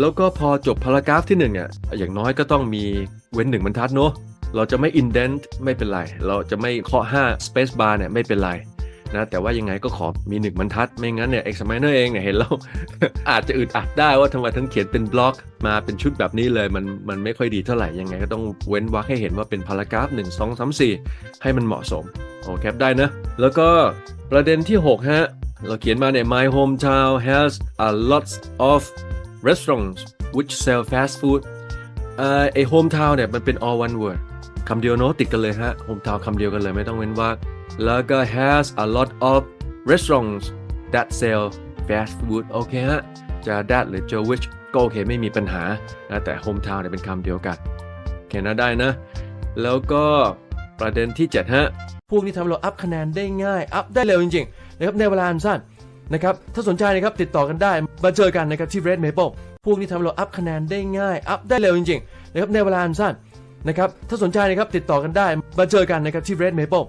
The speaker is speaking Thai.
แล้วก็พอจบพารากราฟที่หนึ่งอะอย่างน้อยก็ต้องมีเว้นหนึ่งบรรทัดเนอะเราจะไม่ indent ไม่เป็นไร เราจะไม่เคาะ5 space bar เนี่ยไม่เป็นไรนะแต่ว่ายังไงก็ขอมีหนึ่งบรรทัด ไม่งั้นเนี่ย examiner เองเนี่ยเห็นแล้ว อาจจะอึดอัดได้ว่าทำไมทั้งเขียนเป็นบล็อก มาเป็นชุดแบบนี้เลย มันมันไม่ค่อยดีเท่าไหร่ ยังไงก็ต้องเว้นวรรคให้เห็นว่าเป็นพารากราฟ 1 2 3 4 ให้มันเหมาะสมโอแคได้นะ แล้วก็ประเด็นที่ 6 ฮะ เราเขียนมาเนี่ย my hometown has a lot of restaurants which sell fast food เอ่อไอ hometown เนี่ยมันเป็น all one word คำเดียวเนอะติดกันเลยฮะ hometown คำเดียวกันเลยไม่ต้องเว้นวรรคแล้วก็ has a lot of restaurants that sell fast food โอเคฮะจะ that หรือจะ which ก็โอเคไม่มีปัญหานะแต่ hometown เนี่ยเป็นคำเดียวกันโอเคนะได้นะ แล้วก็ประเด็นที่ 7 ฮะ พวกนี้ทำเราอัพคะแนนได้ง่าย อัพได้เร็วจริงๆนะครับในเวลาอันสั้น นะครับ ถ้าสนใจนะครับติดต่อกันได้ มาเจอกันนะครับที่ Red Maple พวกนี้ทำให้เราอัพคะแนนได้ง่าย อัพได้เร็วจริงๆนะครับในเวลาอันสั้นนะครับ ถ้าสนใจนะครับติดต่อกันได้ มาเจอกันนะครับที่ Red Maple